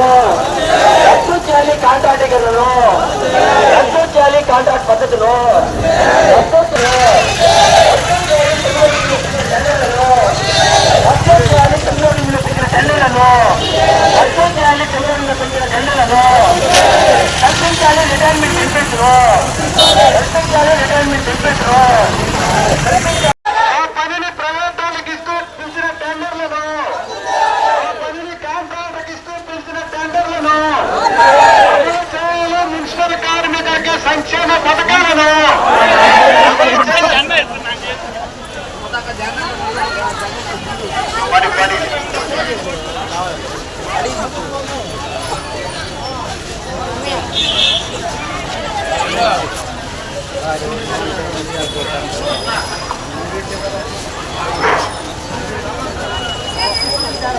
పద్ధతులను రద్దు చేయాలి కాంట్రాక్టీకరణను రద్దు చేయాలి కాంట్రాక్ట్ పద్ధతులు? రద్దు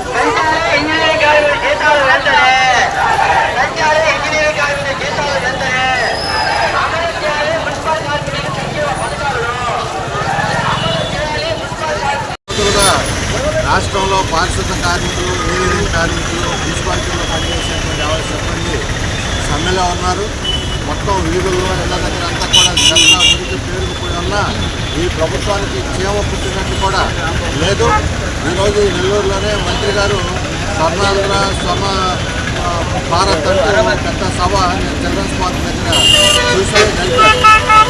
Kita ini kita lantai, lantai. రాష్ట్రంలో కార్మికులు ఇంజనీరింగ్ కార్మికులు మున్సిపాలిటీలో పనిచేసేటువంటి అవసరమంది సమ్మెలో ఉన్నారు. మొత్తం వీధుల్లో ఇళ్ళ దగ్గర అంతా కూడా చెత్త మురికి పేరుకుపోయి ఉన్నా ఈ ప్రభుత్వానికి క్షేమ పుట్టినట్టు కూడా లేదు. ఈరోజు ఈ నెల్లూరులోనే మంత్రి గారు స్వర్ణాంధ్ర స్వర్ణ భారత్ అంటే పెద్ద సభ నేను చిల్డ్రన్స్ పార్క్ దగ్గర చూసాను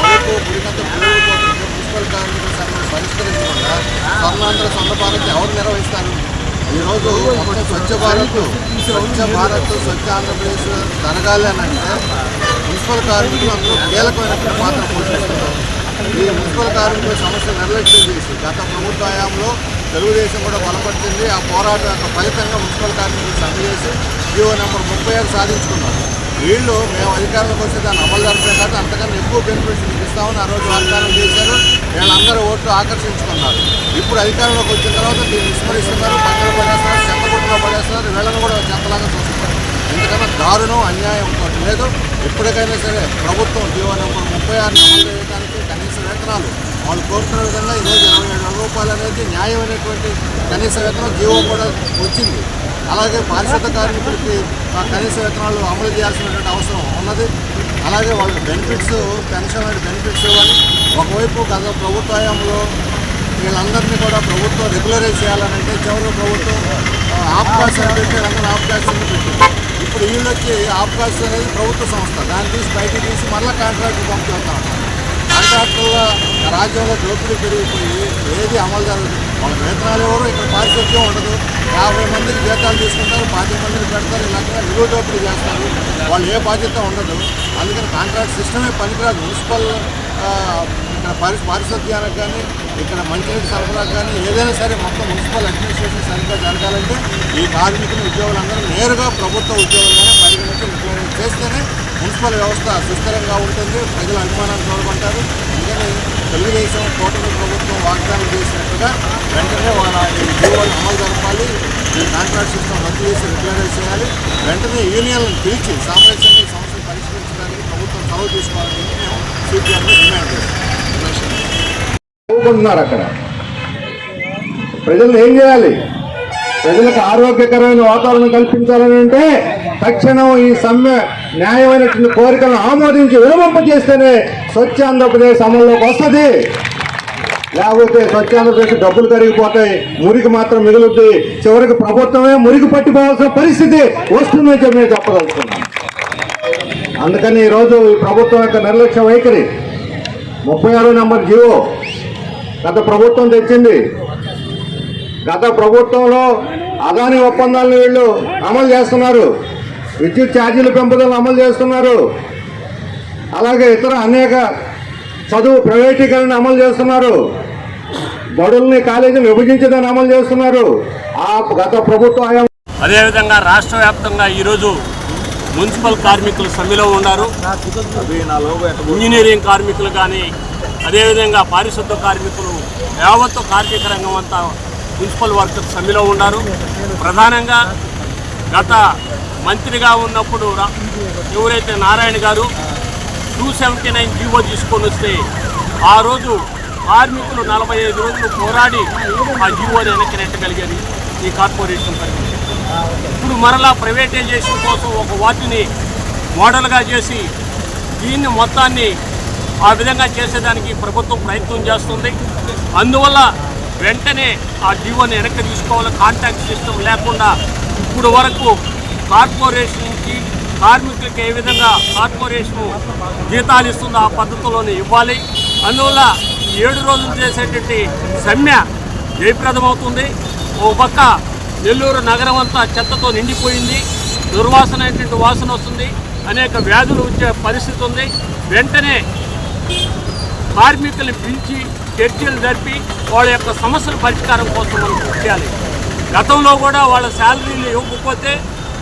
వరకు గుడికంత మున్సిపల్ కార్మికుల సమ్మెను పరిష్కరించకుండా స్వర్ణాంధ్ర స్వర్ణ భారత్ ఎవరు నిర్వహిస్తారు? ఈరోజు ఒకటి స్వచ్ఛ భారత్ స్వచ్ఛ భారత్ స్వచ్ఛ ఆంధ్రప్రదేశ్ జరగాలి అని అంటే మున్సిపల్ కార్మికులు అందరూ కీలకమైనటువంటి పాత్ర పోషిస్తున్నారు. ఈ మున్సిపల్ కార్మికుల సమస్య నిర్లక్ష్యం చేసి గత ప్రభుత్వ హయాంలో తెలుగుదేశం కూడా బలపడుతుంది ఆ పోరాటం యొక్క ఫలితంగా మున్సిపల్ కార్మికులు సమ్మె చేసి జీవో నెంబర్ ముప్పై ఆరు సాధించుకున్నారు. వీళ్ళు మేము అధికారంలోకి వస్తే దాన్ని అమలు జరపడం కాదు అంతకన్నా ఎక్కువ బెనిఫిట్స్ ఇస్తామని ఆ రోజు వాగ్దానం చేశారు. వీళ్ళందరూ ఓట్లు ఆకర్షించుకున్నారు. ఇప్పుడు అధికారంలోకి వచ్చిన తర్వాత దీన్ని విస్మరిస్తున్నారు పక్కన పడేస్తున్నారు చెత్తగుట్టలో పడేస్తున్నారు వీళ్ళని కూడా చెత్తలాగా చూస్తున్నారు. ఎందుకన్నా దారుణం అన్యాయం ఇంకోటి లేదు ఎప్పటికైనా సరే ప్రభుత్వం జీవో నెంబర్ ముప్పై ఆరుని అమలు చేయడానికి కనీస వేతనాలు. వాళ్ళు కోరుతున్న విధంగా ఈరోజు ఇరవై ఏడు వేల రూపాయలు అనేది న్యాయమైనటువంటి కనీస వేతనం జీవో కూడా వచ్చింది. అలాగే పారిశుద్ధ కార్మికులకి ఆ కనీస వేతనాలు అమలు చేయాల్సినటువంటి అవసరం ఉన్నది. అలాగే వాళ్ళకి బెనిఫిట్స్ పెన్షన్ అనేది బెనిఫిట్స్ ఇవ్వాలి. ఒకవైపు గత ప్రభుత్వ హయాంలో వీళ్ళందరినీ కూడా ప్రభుత్వం రెగ్యులరైజ్ చేయాలనంటే చివరి ప్రభుత్వం ఆ, ఆప్కాస్ అని పెట్టి రంగం ఆప్కాస్ అని పెట్టింది. ఇప్పుడు వీళ్ళు వచ్చి ఆప్కాస్ అనేది ప్రభుత్వ సంస్థ. దాన్ని తీసి బయటికి తీసి మళ్ళీ కాంట్రాక్ట్ పంపుతా కాంట్రాక్టుల రాజ్యంలో దోపిడీ పెరిగిపోయి ఏది అమలు జరగదు. వాళ్ళ వేతనాలు ఎవరు? ఇక్కడ పారిశుద్ధ్యం ఉండదు. యాభై మందికి జీతాలు తీసుకుంటారు పాతి మందికి పెడతారు ఇలాగా నిలువ దోపిడీ చేస్తారు. వాళ్ళు ఏ బాధ్యత ఉండదు. అందుకని కాంట్రాక్ట్ సిస్టమే పనికిరాదు. మున్సిపల్ ఇక్కడ పారి పారిశుద్ధ్యానికి కానీ ఇక్కడ మంచినీటి సరఫరా కానీ ఏదైనా సరే మొత్తం మున్సిపల్ అడ్మినిస్ట్రేషన్ సరిగ్గా జరగాలంటే ఈ కార్మికులు ఉద్యోగులందరూ నేరుగా ప్రభుత్వ ఉద్యోగులుగానే పరిగణించి ఇంప్లిమెంట్ చేస్తేనే మున్సిపల్ వ్యవస్థ సుస్థిరంగా ఉంటుంది ప్రజల అభిమానాన్ని కోరుకుంటారు అందుకని తెలుగుదేశం కూటమి ప్రభుత్వం వాగ్దానం చేసినట్టుగా వెంటనే వాళ్ళ ఉద్యోగాలు అమలు జరపాలి ఈ కాంట్రాక్ట్ సిస్టమ్ రద్దు చేసి రెగ్యులరైజ్ చేయాలి. వెంటనే యూనియన్లను పిలిచి సామరస్యంగా సమస్యలు పరిష్కరించడానికి ప్రభుత్వం చొరవ తీసుకోవాలని మేము చదువుకుంటున్నారు అక్కడ. ప్రజలు ఏం చేయాలి? ప్రజలకు ఆరోగ్యకరమైన వాతావరణం కల్పించాలని అంటే తక్షణం ఈ సమ్మె న్యాయమైనటువంటి కోరికలను ఆమోదించి విరమింప చేస్తేనే స్వచ్ఛ ఆంధ్రప్రదేశ్ అమల్లోకి వస్తుంది. లేకపోతే స్వచ్ఛ ఆంధ్రప్రదేశ్ డబ్బులు కరిగిపోతాయి మురికి మాత్రం మిగులుద్ది చివరికి ప్రభుత్వమే మురికి పట్టిపోవాల్సిన పరిస్థితి వస్తుందని చెప్పి నేను చెప్పదలుచుకున్నాను. అందుకని ఈరోజు ఈ ప్రభుత్వం యొక్క నిర్లక్ష్య వైఖరి. ముప్పై ఆరో నెంబర్ జీవో. గత ప్రభుత్వం తెచ్చింది. గత ప్రభుత్వంలో అదాని ఒప్పందాలను వీళ్ళు అమలు చేస్తున్నారు. విద్యుత్ ఛార్జీల పెంపుదలను అమలు చేస్తున్నారు. అలాగే ఇతర అనేక చదువు ప్రైవేటీకరణ అమలు చేస్తున్నారు. బడుల్ని కాలేజీని విభజించదని అమలు చేస్తున్నారు. ఆ గత ప్రభుత్వం అదేవిధంగా రాష్ట్ర వ్యాప్తంగా ఈరోజు మున్సిపల్ కార్మికులు సమ్మెలో ఉన్నారు. ఇంజనీరింగ్ కార్మికులు కానీ అదేవిధంగా పారిశుద్ధ కార్మికులు యావత్తు కార్మిక రంగం అంతా మున్సిపల్ వర్కర్స్ సమ్మెలో ఉన్నారు. ప్రధానంగా గత మంత్రిగా ఉన్నప్పుడు ఎవరైతే నారాయణ గారు టూ సెవెంటీ నైన్ జీవో తీసుకొని వస్తే ఆ రోజు కార్మికులు నలభై ఐదు రోజులు పోరాడి ఆ జీవోని వెనక్కి నెట్టగలిగేది ఈ కార్పొరేషన్ పరిమితి ఇప్పుడు మరలా ప్రైవేటైజేషన్ కోసం ఒక వాటిని మోడల్గా చేసి దీన్ని మొత్తాన్ని ఆ విధంగా చేసేదానికి ప్రభుత్వం ప్రయత్నం చేస్తుంది. అందువల్ల వెంటనే ఆ జీవోని వెనక్కి తీసుకోవాలి. కాంటాక్ట్ సిస్టమ్ లేకుండా ఇప్పుడు వరకు కార్పొరేషన్ నుంచి కార్మికులకు ఏ విధంగా కార్పొరేషన్ జీతాలు ఇస్తుందో ఆ పద్ధతిలోనే ఇవ్వాలి. అందువల్ల ఏడు రోజులు చేసేటువంటి సమ్మె జయప్రదమవుతుంది. ఓ పక్క నెల్లూరు నగరం అంతా చెత్తతో నిండిపోయింది. దుర్వాసన అయినటువంటి వాసన వస్తుంది. అనేక వ్యాధులు వచ్చే పరిస్థితి ఉంది. వెంటనే కార్మికుల్ని పిలిచి చర్చలు జరిపి వాళ్ళ యొక్క సమస్యల పరిష్కారం కోసం మనం చేయాలి. గతంలో కూడా వాళ్ళ శాలరీలు ఇవ్వకపోతే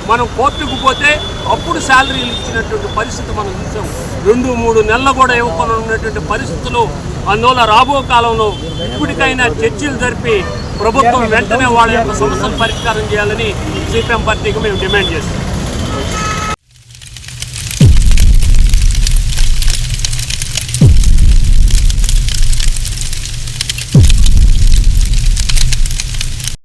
మనం కోర్టుకు పోతే అప్పుడు శాలరీలు ఇచ్చినటువంటి పరిస్థితి మనం చూసాం. రెండు మూడు నెలలు కూడా ఇవ్వకుండా ఉన్నటువంటి పరిస్థితులు. అందువల్ల రాబో కాలంలో ఇప్పటికైనా చర్చలు జరిపి ప్రభుత్వం వెంటనే వాళ్ళ యొక్క సమస్యలు పరిష్కారం చేయాలని సిపిఎం పార్టీకి మేము డిమాండ్ చేస్తాం